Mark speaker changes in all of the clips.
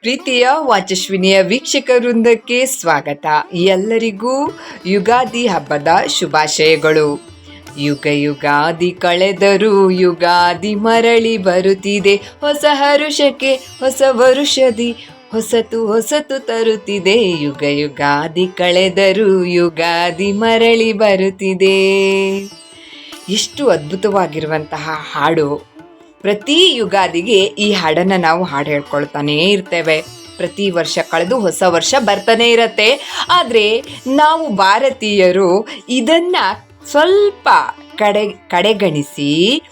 Speaker 1: ಪ್ರೀತಿಯ ವಾಚಸ್ವಿನಿಯ ವೀಕ್ಷಕ ವೃಂದಕ್ಕೆ ಸ್ವಾಗತ. ಎಲ್ಲರಿಗೂ ಯುಗಾದಿ ಹಬ್ಬದ ಶುಭಾಶಯಗಳು. ಯುಗ ಯುಗಾದಿ ಕಳೆದರೂ ಯುಗಾದಿ ಮರಳಿ ಬರುತ್ತಿದೆ. ಹೊಸ ಹರುಷಕ್ಕೆ ಹೊಸ ವರುಷದಿ ಹೊಸತು ಹೊಸತು ತರುತ್ತಿದೆ. ಯುಗ ಯುಗಾದಿ ಕಳೆದರೂ ಯುಗಾದಿ ಮರಳಿ ಬರುತ್ತಿದೆ. ಎಷ್ಟು ಅದ್ಭುತವಾಗಿರುವಂತಹ ಹಾಡು. ಪ್ರತಿ ಯುಗಾದಿಗೆ ಈ ಹಾಡನ್ನು ನಾವು ಹಾಡು ಹೇಳ್ಕೊಳ್ತಾನೇ ಇರ್ತೇವೆ. ಪ್ರತಿ ವರ್ಷ ಕಳೆದು ಹೊಸ ವರ್ಷ ಬರ್ತಾನೆ ಇರತ್ತೆ. ಆದರೆ ನಾವು ಭಾರತೀಯರು ಇದನ್ನು ಸ್ವಲ್ಪ ಕಡೆ, ಕಡೆಗಣಿಸಿ.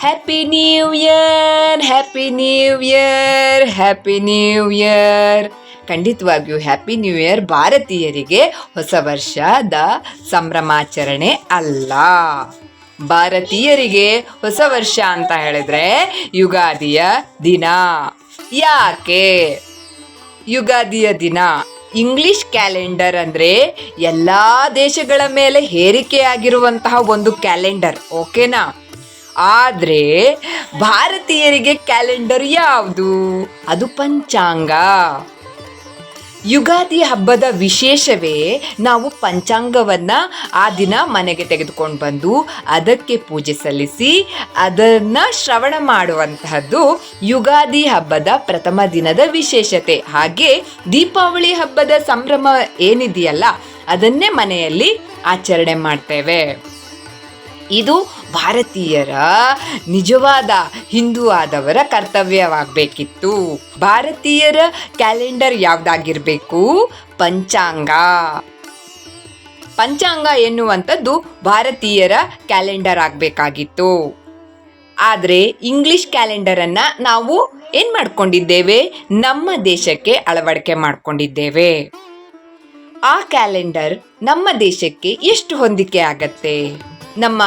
Speaker 1: Happy new year happy new year happy new year ಖಂಡಿತವಾಗಿಯೂ ಹ್ಯಾಪಿ ನ್ಯೂ ಇಯರ್ ಭಾರತೀಯರಿಗೆ ಹೊಸ ವರ್ಷದ ಸಂಭ್ರಮಾಚರಣೆ ಅಲ್ಲ. ಭಾರತೀಯರಿಗೆ ಹೊಸ ವರ್ಷ ಅಂತ ಹೇಳಿದ್ರೆ ಯುಗಾದಿಯ ದಿನ. ಯಾಕೆ? ಯುಗಾದಿಯ ದಿನ ಇಂಗ್ಲಿಷ್ ಕ್ಯಾಲೆಂಡರ್ ಅಂದರೆ ಎಲ್ಲ ದೇಶಗಳ ಮೇಲೆ ಹೇರಿಕೆಯಾಗಿರುವಂತಹ ಒಂದು ಕ್ಯಾಲೆಂಡರ್, ಓಕೆನಾ? ಆದರೆ ಭಾರತೀಯರಿಗೆ ಕ್ಯಾಲೆಂಡರ್ ಯಾವುದು? ಅದು ಪಂಚಾಂಗ. ಯುಗಾದಿ ಹಬ್ಬದ ವಿಶೇಷವೇ ನಾವು ಪಂಚಾಂಗವನ್ನು ಆ ದಿನ ಮನೆಗೆ ತೆಗೆದುಕೊಂಡು ಬಂದು ಅದಕ್ಕೆ ಪೂಜೆ ಸಲ್ಲಿಸಿ ಅದನ್ನು ಶ್ರವಣ ಮಾಡುವಂತಹದ್ದು ಯುಗಾದಿ ಹಬ್ಬದ ಪ್ರಥಮ ದಿನದ ವಿಶೇಷತೆ. ಹಾಗೆ ದೀಪಾವಳಿ ಹಬ್ಬದ ಸಂಭ್ರಮ ಏನಿದೆಯಲ್ಲ, ಅದನ್ನೇ ಮನೆಯಲ್ಲಿ ಆಚರಣೆ ಮಾಡ್ತೇವೆ. ಇದು ಭಾರತೀಯರ ನಿಜವಾದ ಹಿಂದೂ ಆದವರ ಕರ್ತವ್ಯವಾಗಬೇಕಿತ್ತು. ಭಾರತೀಯರ ಕ್ಯಾಲೆಂಡರ್ ಯಾವುದಾಗಿರಬೇಕು? ಪಂಚಾಂಗ. ಪಂಚಾಂಗ ಎನ್ನುವಂಥದ್ದು ಭಾರತೀಯರ ಕ್ಯಾಲೆಂಡರ್ ಆಗಬೇಕಾಗಿತ್ತು. ಆದರೆ ಇಂಗ್ಲಿಷ್ ಕ್ಯಾಲೆಂಡರನ್ನು ನಾವು ಏನು ಮಾಡ್ಕೊಂಡಿದ್ದೇವೆ? ನಮ್ಮ ದೇಶಕ್ಕೆ ಅಳವಡಿಕೆ ಮಾಡ್ಕೊಂಡಿದ್ದೇವೆ. ಆ ಕ್ಯಾಲೆಂಡರ್ ನಮ್ಮ ದೇಶಕ್ಕೆ ಎಷ್ಟು ಹೊಂದಿಕೆ ಆಗತ್ತೆ? ನಮ್ಮ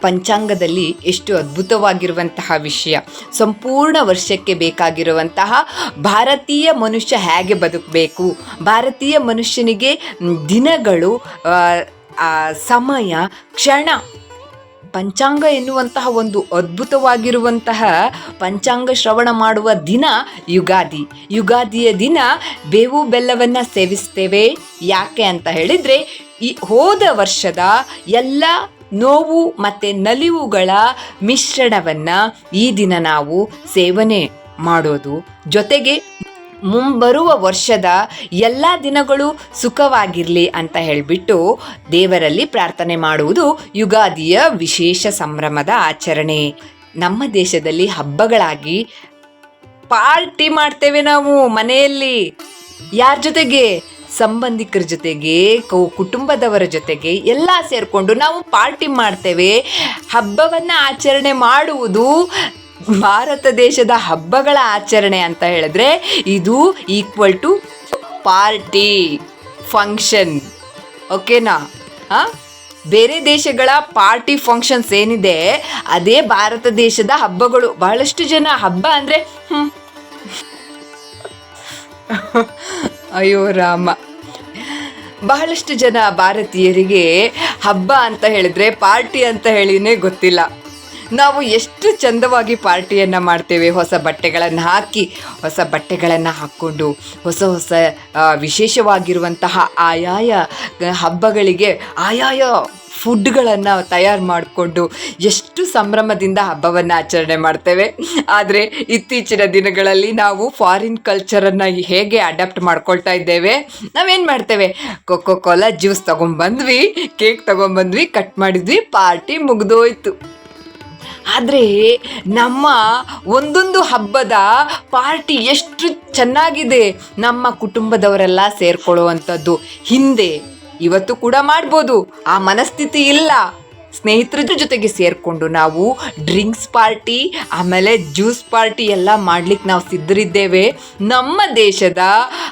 Speaker 1: ಪಂಚಾಂಗದಲ್ಲಿ ಎಷ್ಟು ಅದ್ಭುತವಾಗಿರುವಂತಹ ವಿಷಯ. ಸಂಪೂರ್ಣ ವರ್ಷಕ್ಕೆ ಬೇಕಾಗಿರುವಂತಹ ಭಾರತೀಯ ಮನುಷ್ಯ ಹೇಗೆ ಬದುಕಬೇಕು? ಭಾರತೀಯ ಮನುಷ್ಯನಿಗೆ ದಿನಗಳು ಸಮಯ, ಕ್ಷಣ, ಪಂಚಾಂಗ ಎನ್ನುವಂತಹ ಒಂದು ಅದ್ಭುತವಾಗಿರುವಂತಹ ಪಂಚಾಂಗ ಶ್ರವಣ ಮಾಡುವ ದಿನ ಯುಗಾದಿ. ಯುಗಾದಿಯ ದಿನ ಬೇವು ಬೆಲ್ಲವನ್ನು ಸೇವಿಸ್ತೇವೆ. ಯಾಕೆ ಅಂತ ಹೇಳಿದರೆ, ಈ ಹೋದ ವರ್ಷದ ಎಲ್ಲ ನೋವು ಮತ್ತು ನಲಿವುಗಳ ಮಿಶ್ರಣವನ್ನು ಈ ದಿನ ನಾವು ಸೇವನೆ ಮಾಡೋದು. ಜೊತೆಗೆ ಮುಂಬರುವ ವರ್ಷದ ಎಲ್ಲ ದಿನಗಳು ಸುಖವಾಗಿರಲಿ ಅಂತ ಹೇಳಿಬಿಟ್ಟು ದೇವರಲ್ಲಿ ಪ್ರಾರ್ಥನೆ ಮಾಡುವುದು ಯುಗಾದಿಯ ವಿಶೇಷ ಸಂಭ್ರಮದ ಆಚರಣೆ. ನಮ್ಮ ದೇಶದಲ್ಲಿ ಹಬ್ಬಗಳಾಗಿ ಪಾರ್ಟಿ ಮಾಡ್ತೇವೆ ನಾವು ಮನೆಯಲ್ಲಿ. ಯಾರ ಜೊತೆಗೆ? ಸಂಬಂಧಿಕರ ಜೊತೆಗೆ ಕುಟುಂಬದವರ ಜೊತೆಗೆ ಎಲ್ಲ ಸೇರಿಕೊಂಡು ನಾವು ಪಾರ್ಟಿ ಮಾಡ್ತೇವೆ. ಹಬ್ಬವನ್ನು ಆಚರಣೆ ಮಾಡುವುದು ಭಾರತ ದೇಶದ ಹಬ್ಬಗಳ ಆಚರಣೆ ಅಂತ ಹೇಳಿದ್ರೆ ಇದು ಈಕ್ವಲ್ ಟು ಪಾರ್ಟಿ ಫಂಕ್ಷನ್ ಓಕೆನಾ ಹಾಂ ಬೇರೆ ದೇಶಗಳ ಪಾರ್ಟಿ ಫಂಕ್ಷನ್ಸ್ ಏನಿದೆ, ಅದೇ ಭಾರತ ದೇಶದ ಹಬ್ಬಗಳು. ಬಹಳಷ್ಟು ಜನ ಹಬ್ಬ ಅಂದರೆ ಅಯ್ಯೋ ರಾಮ. ಬಹಳಷ್ಟು ಜನ ಭಾರತೀಯರಿಗೆ ಹಬ್ಬ ಅಂತ ಹೇಳಿದ್ರೆ ಪಾರ್ಟಿ ಅಂತ ಹೇಳಿನೇ ಗೊತ್ತಿಲ್ಲ. ನಾವು ಎಷ್ಟು ಚಂದವಾಗಿ ಪಾರ್ಟಿಯನ್ನು ಮಾಡ್ತೇವೆ, ಹೊಸ ಬಟ್ಟೆಗಳನ್ನು ಹಾಕಿ, ಹೊಸ ಬಟ್ಟೆಗಳನ್ನು ಹಾಕ್ಕೊಂಡು, ಹೊಸ ಹೊಸ ವಿಶೇಷವಾಗಿರುವಂತಹ ಆಯಾಯ ಹಬ್ಬಗಳಿಗೆ ಆಯಾಯ ಫುಡ್ಗಳನ್ನು ತಯಾರು ಮಾಡಿಕೊಂಡು ಎಷ್ಟು ಸಂಭ್ರಮದಿಂದ ಹಬ್ಬವನ್ನು ಆಚರಣೆ ಮಾಡ್ತೇವೆ. ಆದರೆ ಇತ್ತೀಚಿನ ದಿನಗಳಲ್ಲಿ ನಾವು ಫಾರಿನ್ ಕಲ್ಚರನ್ನು ಹೇಗೆ ಅಡಾಪ್ಟ್ ಮಾಡ್ಕೊಳ್ತಾ ಇದ್ದೇವೆ, ನಾವೇನು ಮಾಡ್ತೇವೆ? ಕೊಕ್ಕೋ ಕೋಲಾ ಜ್ಯೂಸ್ ತೊಗೊಂಬಂದ್ವಿ ಕೇಕ್ ತೊಗೊಂಬಂದ್ವಿ ಕಟ್ ಮಾಡಿದ್ವಿ ಪಾರ್ಟಿ ಮುಗಿದೋಯ್ತು. ಆದರೆ ನಮ್ಮ ಒಂದೊಂದು ಹಬ್ಬದ ಪಾರ್ಟಿ ಎಷ್ಟು ಚೆನ್ನಾಗಿದೆ ನಮ್ಮ ಕುಟುಂಬದವರೆಲ್ಲ ಸೇರ್ಕೊಳ್ಳುವಂಥದ್ದು. ಹಿಂದೆ ಇವತ್ತು ಕೂಡ ಮಾಡ್ಬೋದು. ಆ ಮನಸ್ಥಿತಿ ಇಲ್ಲ. ಸ್ನೇಹಿತರ ಜೊತೆಗೆ ಸೇರಿಕೊಂಡು ನಾವು ಡ್ರಿಂಕ್ಸ್ ಪಾರ್ಟಿ, ಆಮೇಲೆ ಜ್ಯೂಸ್ ಪಾರ್ಟಿ ಎಲ್ಲ ಮಾಡ್ಲಿಕ್ಕೆ ನಾವು ಸಿದ್ಧರಿದ್ದೇವೆ. ನಮ್ಮ ದೇಶದ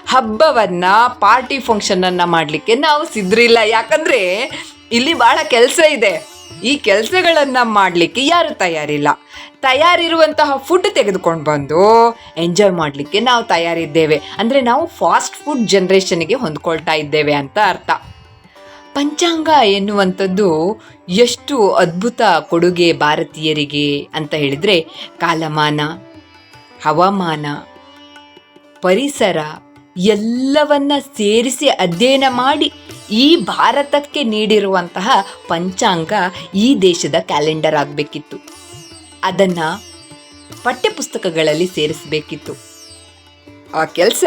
Speaker 1: ಹಬ್ಬವನ್ನು, ಪಾರ್ಟಿ ಫಂಕ್ಷನನ್ನು ಮಾಡಲಿಕ್ಕೆ ನಾವು ಸಿದ್ಧರಿಲ್ಲ. ಯಾಕಂದರೆ ಇಲ್ಲಿ ಭಾಳ ಕೆಲಸ ಇದೆ. ಈ ಕೆಲಸಗಳನ್ನು ಮಾಡಲಿಕ್ಕೆ ಯಾರು ತಯಾರಿಲ್ಲ. ತಯಾರಿರುವಂತಹ ಫುಡ್ ತೆಗೆದುಕೊಂಡು ಬಂದು ಎಂಜಾಯ್ ಮಾಡಲಿಕ್ಕೆ ನಾವು ತಯಾರಿದ್ದೇವೆ. ಅಂದರೆ ನಾವು ಫಾಸ್ಟ್ ಫುಡ್ ಜನ್ರೇಷನ್ಗೆ ಹೊಂದ್ಕೊಳ್ತಾ ಇದ್ದೇವೆ ಅಂತ ಅರ್ಥ. ಪಂಚಾಂಗ ಎನ್ನುವಂಥದ್ದು ಎಷ್ಟು ಅದ್ಭುತ ಕೊಡುಗೆ ಭಾರತೀಯರಿಗೆ ಅಂತ ಹೇಳಿದರೆ ಕಾಲಮಾನ, ಹವಾಮಾನ, ಪರಿಸರ ಎಲ್ಲವನ್ನ ಸೇರಿಸಿ ಅಧ್ಯಯನ ಮಾಡಿ ಈ ಭಾರತಕ್ಕೆ ನೀಡಿರುವಂತಹ ಪಂಚಾಂಗ ಈ ದೇಶದ ಕ್ಯಾಲೆಂಡರ್ ಆಗಬೇಕಿತ್ತು. ಅದನ್ನು ಪಠ್ಯಪುಸ್ತಕಗಳಲ್ಲಿ ಸೇರಿಸಬೇಕಿತ್ತು. ಆ ಕೆಲಸ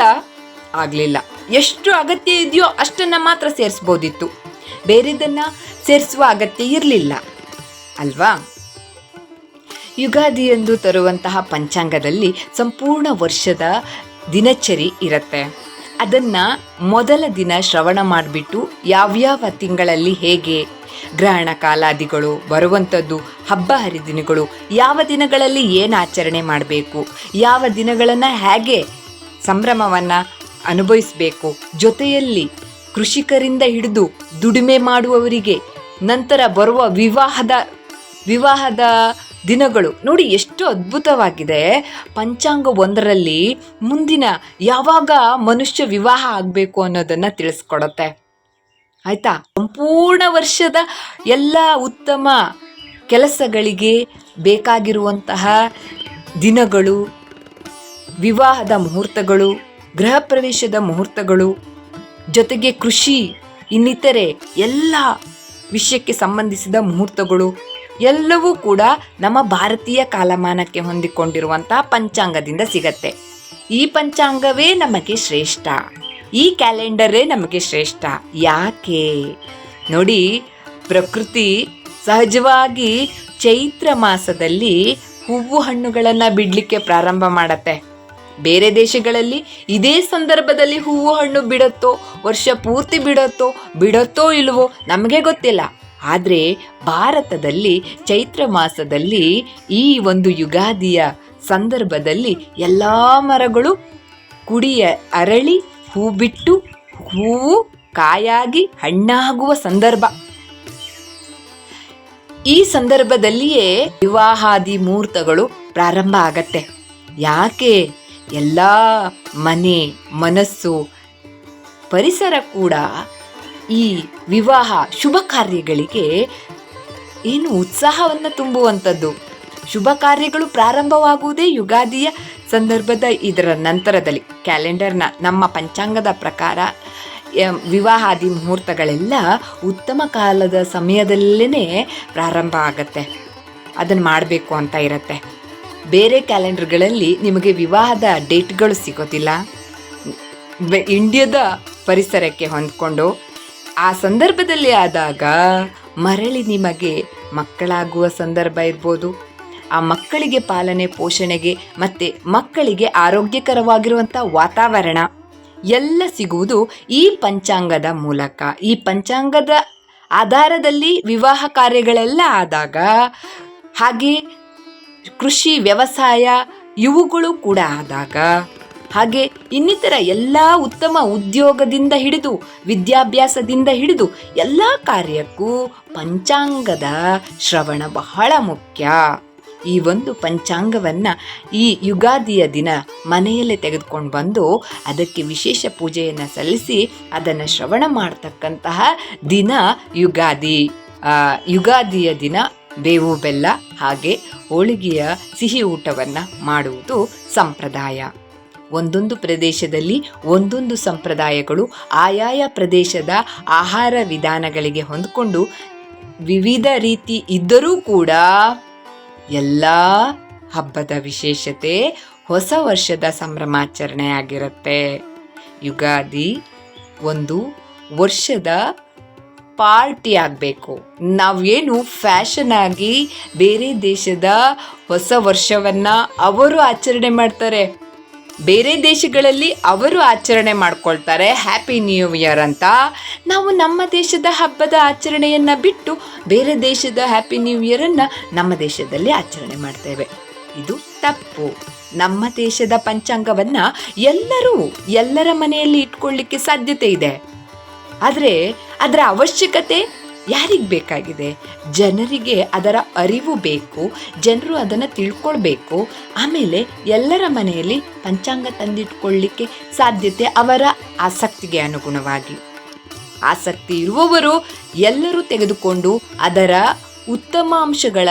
Speaker 1: ಆಗಲಿಲ್ಲ. ಎಷ್ಟು ಅಗತ್ಯ ಇದೆಯೋ ಅಷ್ಟನ್ನು ಮಾತ್ರ ಸೇರಿಸ್ಬೋದಿತ್ತು. ಬೇರೆದನ್ನ ಸೇರಿಸುವ ಅಗತ್ಯ ಇರಲಿಲ್ಲ. ಅಲ್ವಾ? ಯುಗಾದಿಯಂದು ತರುವಂತಹ ಪಂಚಾಂಗದಲ್ಲಿ ಸಂಪೂರ್ಣ ವರ್ಷದ ದಿನಚರಿ ಇರುತ್ತೆ. ಅದನ್ನು ಮೊದಲ ದಿನ ಶ್ರವಣ ಮಾಡಿಬಿಟ್ಟು ಯಾವ್ಯಾವ ತಿಂಗಳಲ್ಲಿ ಹೇಗೆ, ಗ್ರಹಣ ಕಾಲಾದಿಗಳು ಬರುವಂಥದ್ದು ಹಬ್ಬ ಹರಿದಿನಗಳು, ಯಾವ ದಿನಗಳಲ್ಲಿ ಏನು ಆಚರಣೆ ಮಾಡಬೇಕು, ಯಾವ ದಿನಗಳನ್ನು ಹೇಗೆ ಸಂಭ್ರಮವನ್ನು ಅನುಭವಿಸಬೇಕು, ಜೊತೆಯಲ್ಲಿ ಕೃಷಿಕರಿಂದ ಹಿಡಿದು ದುಡಿಮೆ ಮಾಡುವವರಿಗೆ ನಂತರ ಬರುವ ವಿವಾಹದ ವಿವಾಹದ ದಿನಗಳು. ನೋಡಿ ಎಷ್ಟು ಅದ್ಭುತವಾಗಿದೆ. ಪಂಚಾಂಗ ಒಂದರಲ್ಲಿ ಮುಂದಿನ ಯಾವಾಗ ಮನುಷ್ಯ ವಿವಾಹ ಆಗಬೇಕು ಅನ್ನೋದನ್ನು ತಿಳಿಸ್ಕೊಡುತ್ತೆ. ಆಯಿತಾ? ಸಂಪೂರ್ಣ ವರ್ಷದ ಎಲ್ಲ ಉತ್ತಮ ಕೆಲಸಗಳಿಗೆ ಬೇಕಾಗಿರುವಂತಹ ದಿನಗಳು, ವಿವಾಹದ ಮುಹೂರ್ತಗಳು, ಗೃಹ ಪ್ರವೇಶದ ಮುಹೂರ್ತಗಳು, ಜೊತೆಗೆ ಕೃಷಿ, ಇನ್ನಿತರೆ ಎಲ್ಲ ವಿಷಯಕ್ಕೆ ಸಂಬಂಧಿಸಿದ ಮುಹೂರ್ತಗಳು. ಎಲ್ಲವೂ ಕೂಡ ನಮ್ಮ ಭಾರತೀಯ ಕಾಲಮಾನಕ್ಕೆ ಹೊಂದಿಕೊಂಡಿರುವಂತಹ ಪಂಚಾಂಗದಿಂದ ಸಿಗತ್ತೆ. ಈ ಪಂಚಾಂಗವೇ ನಮಗೆ ಶ್ರೇಷ್ಠ. ಈ ಕ್ಯಾಲೆಂಡರೇ ನಮಗೆ ಶ್ರೇಷ್ಠ. ಯಾಕೆ? ನೋಡಿ, ಪ್ರಕೃತಿ ಸಹಜವಾಗಿ ಚೈತ್ರ ಮಾಸದಲ್ಲಿ ಹೂವು ಹಣ್ಣುಗಳನ್ನು ಬಿಡಲಿಕ್ಕೆ ಪ್ರಾರಂಭ ಮಾಡತ್ತೆ. ಬೇರೆ ದೇಶಗಳಲ್ಲಿ ಇದೇ ಸಂದರ್ಭದಲ್ಲಿ ಹೂವು ಹಣ್ಣು ಬಿಡುತ್ತೋ, ವರ್ಷ ಪೂರ್ತಿ ಬಿಡುತ್ತೋ ಬಿಡುತ್ತೋ ಇಲ್ವೋ ನಮಗೆ ಗೊತ್ತಿಲ್ಲ. ಆದರೆ ಭಾರತದಲ್ಲಿ ಚೈತ್ರ ಮಾಸದಲ್ಲಿ ಈ ಒಂದು ಯುಗಾದಿಯ ಸಂದರ್ಭದಲ್ಲಿ ಎಲ್ಲ ಮರಗಳು ಕುಡಿಯ ಅರಳಿ ಹೂ ಬಿಟ್ಟು ಹೂವು ಕಾಯಾಗಿ ಹಣ್ಣಾಗುವ ಸಂದರ್ಭ. ಈ ಸಂದರ್ಭದಲ್ಲಿಯೇ ವಿವಾಹಾದಿ ಮುಹೂರ್ತಗಳು ಪ್ರಾರಂಭ ಆಗತ್ತೆ. ಯಾಕೆ? ಎಲ್ಲ ಮನೆ, ಮನಸ್ಸು, ಪರಿಸರ ಕೂಡ ಈ ವಿವಾಹ ಶುಭ ಕಾರ್ಯಗಳಿಗೆ ಏನು ಉತ್ಸಾಹವನ್ನು ತುಂಬುವಂಥದ್ದು? ಶುಭ ಕಾರ್ಯಗಳು ಪ್ರಾರಂಭವಾಗುವುದೇ ಯುಗಾದಿಯ ಸಂದರ್ಭದ ಇದರ ನಂತರದಲ್ಲಿ. ಕ್ಯಾಲೆಂಡರ್ನ ನಮ್ಮ ಪಂಚಾಂಗದ ಪ್ರಕಾರ ವಿವಾಹಾದಿ ಮುಹೂರ್ತಗಳೆಲ್ಲ ಉತ್ತಮ ಕಾಲದ ಸಮಯದಲ್ಲೇ ಪ್ರಾರಂಭ ಆಗತ್ತೆ. ಅದನ್ನು ಮಾಡಬೇಕು ಅಂತ ಇರತ್ತೆ. ಬೇರೆ ಕ್ಯಾಲೆಂಡರ್ಗಳಲ್ಲಿ ನಿಮಗೆ ವಿವಾಹದ ಡೇಟ್ಗಳು ಸಿಗೋದಿಲ್ಲ. ಇಂಡಿಯಾದ ಪರಿಸರಕ್ಕೆ ಹೊಂದ್ಕೊಂಡು ಆ ಸಂದರ್ಭದಲ್ಲಿ ಆದಾಗ ಮರಳಿ ನಿಮಗೆ ಮಕ್ಕಳಾಗುವ ಸಂದರ್ಭ ಇರ್ಬೋದು. ಆ ಮಕ್ಕಳಿಗೆ ಪಾಲನೆ, ಪೋಷಣೆಗೆ ಮತ್ತು ಮಕ್ಕಳಿಗೆ ಆರೋಗ್ಯಕರವಾಗಿರುವಂಥ ವಾತಾವರಣ ಎಲ್ಲ ಸಿಗುವುದು ಈ ಪಂಚಾಂಗದ ಮೂಲಕ. ಈ ಪಂಚಾಂಗದ ಆಧಾರದಲ್ಲಿ ವಿವಾಹ ಕಾರ್ಯಗಳೆಲ್ಲ ಆದಾಗ ಹಾಗೆ ಕೃಷಿ, ವ್ಯವಸಾಯ ಇವುಗಳು ಕೂಡ ಆದಾಗ ಹಾಗೆ ಇನ್ನಿತರ ಎಲ್ಲ ಉತ್ತಮ ಉದ್ಯೋಗದಿಂದ ಹಿಡಿದು, ವಿದ್ಯಾಭ್ಯಾಸದಿಂದ ಹಿಡಿದು ಎಲ್ಲ ಕಾರ್ಯಕ್ಕೂ ಪಂಚಾಂಗದ ಶ್ರವಣ ಬಹಳ ಮುಖ್ಯ. ಈ ಒಂದು ಪಂಚಾಂಗವನ್ನು ಈ ಯುಗಾದಿಯ ದಿನ ಮನೆಯಲ್ಲೇ ತೆಗೆದುಕೊಂಡು ಬಂದು ಅದಕ್ಕೆ ವಿಶೇಷ ಪೂಜೆಯನ್ನು ಸಲ್ಲಿಸಿ ಅದನ್ನು ಶ್ರವಣ ಮಾಡ್ತಕ್ಕಂತಹ ದಿನ ಯುಗಾದಿ. ಯುಗಾದಿಯ ದಿನ ಬೇವು ಬೆಲ್ಲ ಹಾಗೆ ಹೋಳಿಗೆಯ ಸಿಹಿ ಊಟವನ್ನು ಮಾಡುವುದು ಸಂಪ್ರದಾಯ. ಒಂದೊಂದು ಪ್ರದೇಶದಲ್ಲಿ ಒಂದೊಂದು ಸಂಪ್ರದಾಯಗಳು ಆಯಾಯ ಪ್ರದೇಶದ ಆಹಾರ ವಿಧಾನಗಳಿಗೆ ಹೊಂದಿಕೊಂಡು ವಿವಿಧ ರೀತಿ ಇದ್ದರೂ ಕೂಡ ಎಲ್ಲ ಹಬ್ಬದ ವಿಶೇಷತೆ ಹೊಸ ವರ್ಷದ ಸಂಭ್ರಮಾಚರಣೆ ಆಗಿರುತ್ತೆ ಯುಗಾದಿ ಒಂದು ವರ್ಷದ ಪಾರ್ಟಿ ಆಗಬೇಕು. ನಾವೇನು ಫ್ಯಾಷನ್ ಆಗಿ ಬೇರೆ ದೇಶದ ಹೊಸ ವರ್ಷವನ್ನು ಅವರು ಆಚರಣೆ ಮಾಡ್ತಾರೆ. ಬೇರೆ ದೇಶಗಳಲ್ಲಿ ಅವರು ಆಚರಣೆ ಮಾಡ್ಕೊಳ್ತಾರೆ ಹ್ಯಾಪಿ ನ್ಯೂ ಇಯರ್ ಅಂತ. ನಾವು ನಮ್ಮ ದೇಶದ ಹಬ್ಬದ ಆಚರಣೆಯನ್ನು ಬಿಟ್ಟು ಬೇರೆ ದೇಶದ ಹ್ಯಾಪಿ ನ್ಯೂ ಇಯರನ್ನು ನಮ್ಮ ದೇಶದಲ್ಲಿ ಆಚರಣೆ ಮಾಡ್ತೇವೆ. ಇದು ತಪ್ಪು. ನಮ್ಮ ದೇಶದ ಪಂಚಾಂಗವನ್ನು ಎಲ್ಲರೂ ಎಲ್ಲರ ಮನೆಯಲ್ಲಿ ಇಟ್ಕೊಳ್ಳಿಕ್ಕೆ ಸಾಧ್ಯತೆ ಇದೆ. ಆದರೆ ಅದರ ಅವಶ್ಯಕತೆ ಯಾರಿಗೆ ಬೇಕಾಗಿದೆ? ಜನರಿಗೆ ಅದರ ಅರಿವು ಬೇಕು, ಜನರು ಅದನ್ನು ತಿಳ್ಕೊಳ್ಬೇಕು. ಆಮೇಲೆ ಎಲ್ಲರ ಮನೆಯಲ್ಲಿ ಪಂಚಾಂಗ ತಂದಿಟ್ಕೊಳ್ಳಿಕ್ಕೆ ಸಾಧ್ಯತೆ ಅವರ ಆಸಕ್ತಿಗೆ ಅನುಗುಣವಾಗಿ. ಆಸಕ್ತಿ ಇರುವವರು ಎಲ್ಲರೂ ತೆಗೆದುಕೊಂಡು ಅದರ ಉತ್ತಮ ಅಂಶಗಳ,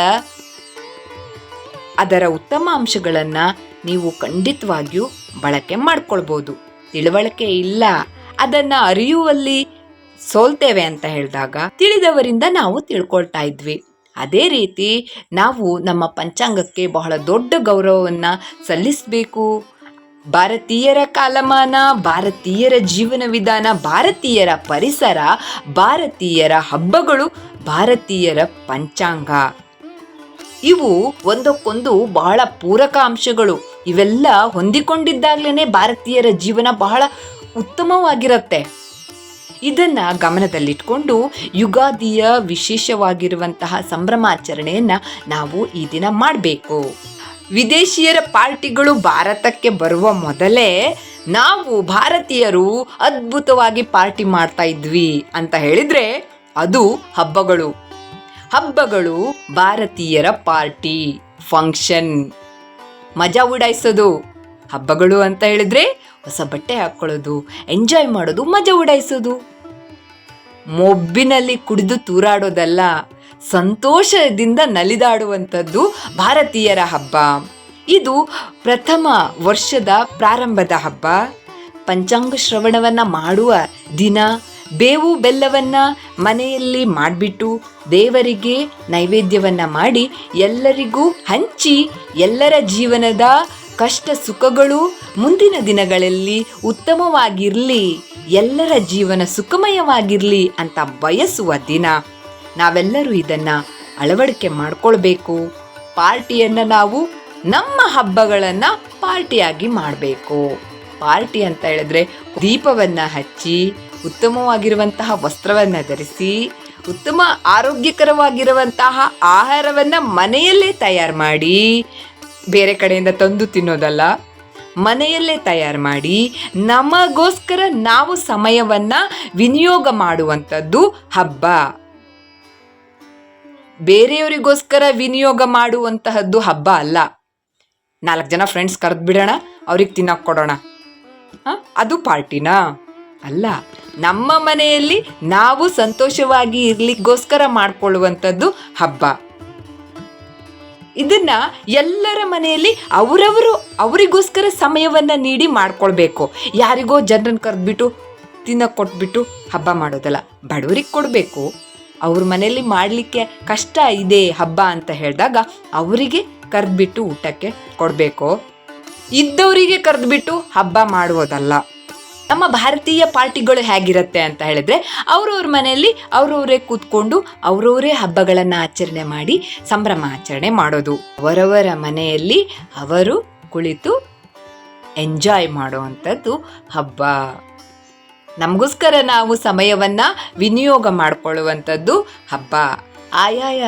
Speaker 1: ಅದರ ಉತ್ತಮ ಅಂಶಗಳನ್ನು ನೀವು ಖಂಡಿತವಾಗಿಯೂ ಬಳಕೆ ಮಾಡ್ಕೊಳ್ಬೋದು. ತಿಳುವಳಿಕೆ ಇಲ್ಲ. ಅದನ್ನು ಅರಿಯುವಲ್ಲಿ ಸೋಲ್ತೇವೆ ಅಂತ ಹೇಳಿದಾಗ ತಿಳಿದವರಿಂದ ನಾವು ತಿಳ್ಕೊಳ್ತಾ ಇದ್ವಿ. ಅದೇ ರೀತಿ ನಾವು ನಮ್ಮ ಪಂಚಾಂಗಕ್ಕೆ ಬಹಳ ದೊಡ್ಡ ಗೌರವವನ್ನು ಸಲ್ಲಿಸಬೇಕು. ಭಾರತೀಯರ ಕಾಲಮಾನ, ಭಾರತೀಯರ ಜೀವನ ವಿಧಾನ, ಭಾರತೀಯರ ಪರಿಸರ, ಭಾರತೀಯರ ಹಬ್ಬಗಳು, ಭಾರತೀಯರ ಪಂಚಾಂಗ. ಇವು ಒಂದಕ್ಕೊಂದು ಬಹಳ ಪೂರಕ ಅಂಶಗಳು ಇವೆಲ್ಲ ಹೊಂದಿಕೊಂಡಿದ್ದಾಗಲೇ ಭಾರತೀಯರ ಜೀವನ ಬಹಳ ಉತ್ತಮವಾಗಿರುತ್ತೆ. ಇದನ್ನ ಗಮನದಲ್ಲಿಟ್ಕೊಂಡು ಯುಗಾದಿಯ ವಿಶೇಷವಾಗಿರುವಂತಹ ಸಂಭ್ರಮಾಚರಣೆಯನ್ನ ನಾವು ಈ ದಿನ ಮಾಡಬೇಕು. ವಿದೇಶಿಯರ ಪಾರ್ಟಿಗಳು ಭಾರತಕ್ಕೆ ಬರುವ ಮೊದಲೇ ನಾವು ಭಾರತೀಯರು ಅದ್ಭುತವಾಗಿ ಪಾರ್ಟಿ ಮಾಡ್ತಾ ಇದ್ವಿ ಅಂತ ಹೇಳಿದ್ರೆ ಅದು ಹಬ್ಬಗಳು. ಹಬ್ಬಗಳು ಭಾರತೀಯರ ಪಾರ್ಟಿ, ಫಂಕ್ಷನ್. ಮಜಾ ಉಡಾಯಿಸೋದು. ಹಬ್ಬಗಳು ಅಂತ ಹೇಳಿದ್ರೆ ಹೊಸ ಬಟ್ಟೆ ಹಾಕ್ಕೊಳ್ಳೋದು ಎಂಜಾಯ್ ಮಾಡೋದು, ಮಜಾ ಉಡಾಯಿಸೋದು. ಮೊಬ್ಬಿನಲ್ಲಿ ಕುಡಿದು ತೂರಾಡೋದಲ್ಲ, ಸಂತೋಷದಿಂದ ನಲಿದಾಡುವಂಥದ್ದು ಭಾರತೀಯರ ಹಬ್ಬ. ಇದು ಪ್ರಥಮ ವರ್ಷದ ಪ್ರಾರಂಭದ ಹಬ್ಬ. ಪಂಚಾಂಗ ಶ್ರವಣವನ್ನ ಮಾಡುವ ದಿನ, ಬೇವು ಬೆಲ್ಲವನ್ನ ಮನೆಯಲ್ಲಿ ಮಾಡಿಬಿಟ್ಟು ದೇವರಿಗೆ ನೈವೇದ್ಯವನ್ನ ಮಾಡಿ ಎಲ್ಲರಿಗೂ ಹಂಚಿ ಎಲ್ಲರ ಜೀವನದ ಕಷ್ಟ ಸುಖಗಳು ಮುಂದಿನ ದಿನಗಳಲ್ಲಿ ಉತ್ತಮವಾಗಿರಲಿ, ಎಲ್ಲರ ಜೀವನ ಸುಖಮಯವಾಗಿರಲಿ ಅಂತ ಬಯಸುವ ದಿನ. ನಾವೆಲ್ಲರೂ ಇದನ್ನ ಅಳವಡಿಕೆ ಮಾಡಿಕೊಳ್ಬೇಕು. ಪಾರ್ಟಿಯನ್ನು ನಾವು ನಮ್ಮ ಹಬ್ಬಗಳನ್ನ ಪಾರ್ಟಿಯಾಗಿ ಮಾಡಬೇಕು. ಪಾರ್ಟಿ ಅಂತ ಹೇಳಿದ್ರೆ ದೀಪವನ್ನ ಹಚ್ಚಿ, ಉತ್ತಮವಾಗಿರುವಂತಹ ವಸ್ತ್ರವನ್ನ ಧರಿಸಿ, ಉತ್ತಮ ಆರೋಗ್ಯಕರವಾಗಿರುವಂತಹ ಆಹಾರವನ್ನ ಮನೆಯಲ್ಲೇ ತಯಾರು ಮಾಡಿ ಬೇರೆ ಕಡೆಯಿಂದ ತಂದು ತಿನ್ನೋದಲ್ಲ, ಮನೆಯಲ್ಲೇ ತಯಾರು ಮಾಡಿ ನಮಗೋಸ್ಕರ ನಾವು ಸಮಯವನ್ನ ವಿನಿಯೋಗ ಮಾಡುವಂಥದ್ದು ಹಬ್ಬ. ಬೇರೆಯವರಿಗೋಸ್ಕರ ವಿನಿಯೋಗ ಮಾಡುವಂತಹದ್ದು ಹಬ್ಬ ಅಲ್ಲ. ನಾಲ್ಕು ಜನ ಫ್ರೆಂಡ್ಸ್ ಕರೆದು ಬಿಡೋಣ, ಅವ್ರಿಗೆ ತಿನ್ನಕ್ಕೆ ಕೊಡೋಣ. ಅದು ಪಾರ್ಟಿನಾ ಅಲ್ಲ. ನಮ್ಮ ಮನೆಯಲ್ಲಿ ನಾವು ಸಂತೋಷವಾಗಿ ಇರ್ಲಿಕ್ಕೋಸ್ಕರ ಮಾಡ್ಕೊಳ್ಳುವಂಥದ್ದು ಹಬ್ಬ. ಇದನ್ನ ಎಲ್ಲರ ಮನೆಯಲ್ಲಿ ಅವರವರು ಅವರಿಗೋಸ್ಕರ ಸಮಯವನ್ನ ನೀಡಿ ಮಾಡ್ಕೊಳ್ಬೇಕು. ಯಾರಿಗೋ ಜನರನ್ನ ಕರೆದ್ಬಿಟ್ಟು ತಿನ್ನಕ್ಕೆ ಕೊಟ್ಬಿಟ್ಟು ಹಬ್ಬ ಮಾಡೋದಲ್ಲ, ಬಡವರಿಗೆ ಕೊಡಬೇಕು. ಅವ್ರ ಮನೆಯಲ್ಲಿ ಮಾಡಲಿಕ್ಕೆ ಕಷ್ಟ ಇದೆ ಹಬ್ಬ ಅಂತ ಹೇಳಿದಾಗ ಅವರಿಗೆ ಕರೆದ್ಬಿಟ್ಟು ಊಟಕ್ಕೆ ಕೊಡಬೇಕು. ಇದ್ದವರಿಗೆ ಕರೆದ್ಬಿಟ್ಟು ಹಬ್ಬ ಮಾಡುವುದಲ್ಲ ನಮ್ಮ ಭಾರತೀಯ ಪಾರ್ಟಿಗಳು ಹೇಗಿರುತ್ತೆ ಅಂತ ಹೇಳಿದ್ರೆ ಅವ್ರವ್ರ ಮನೆಯಲ್ಲಿ ಅವರವರೇ ಕೂತ್ಕೊಂಡು ಅವರವರೇ ಹಬ್ಬಗಳನ್ನು ಆಚರಣೆ ಮಾಡಿ ಸಂಭ್ರಮ ಆಚರಣೆ ಮಾಡೋದು. ಅವರವರ ಮನೆಯಲ್ಲಿ ಅವರು ಕುಳಿತು ಎಂಜಾಯ್ ಮಾಡುವಂಥದ್ದು ಹಬ್ಬ. ನಮಗೋಸ್ಕರ ನಾವು ಸಮಯವನ್ನು ವಿನಿಯೋಗ ಮಾಡಿಕೊಳ್ಳುವಂಥದ್ದು ಹಬ್ಬ. ಆಯಾಯ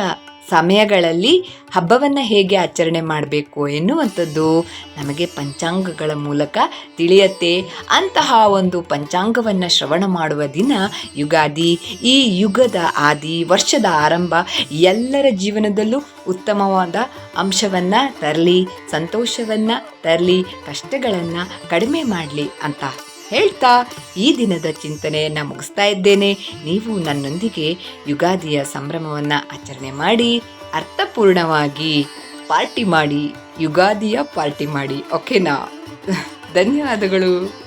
Speaker 1: ಸಮಯಗಳಲ್ಲಿ ಹಬ್ಬವನ್ನು ಹೇಗೆ ಆಚರಣೆ ಮಾಡಬೇಕು ಎನ್ನುವಂಥದ್ದು ನಮಗೆ ಪಂಚಾಂಗಗಳ ಮೂಲಕ ತಿಳಿಯತ್ತೆ. ಅಂತಹ ಒಂದು ಪಂಚಾಂಗವನ್ನು ಶ್ರವಣ ಮಾಡುವ ದಿನ ಯುಗಾದಿ. ಈ ಯುಗದ ಆದಿ ವರ್ಷದ ಆರಂಭ ಎಲ್ಲರ ಜೀವನದಲ್ಲೂ ಉತ್ತಮವಾದ ಅಂಶವನ್ನು ತರಲಿ, ಸಂತೋಷವನ್ನು ತರಲಿ, ಕಷ್ಟಗಳನ್ನು ಕಡಿಮೆ ಮಾಡಲಿ ಅಂತ ಹೇಳ್ತಾ ಈ ದಿನದ ಚಿಂತನೆಯನ್ನು ಮುಗಿಸ್ತಾ ಇದ್ದೇನೆ. ನೀವು ನನ್ನೊಂದಿಗೆ ಯುಗಾದಿಯ ಸಂಭ್ರಮವನ್ನು ಆಚರಣೆ ಮಾಡಿ, ಅರ್ಥಪೂರ್ಣವಾಗಿ ಪಾರ್ಟಿ ಮಾಡಿ, ಯುಗಾದಿಯ ಪಾರ್ಟಿ ಮಾಡಿ, ಓಕೆನಾ? ಧನ್ಯವಾದಗಳು.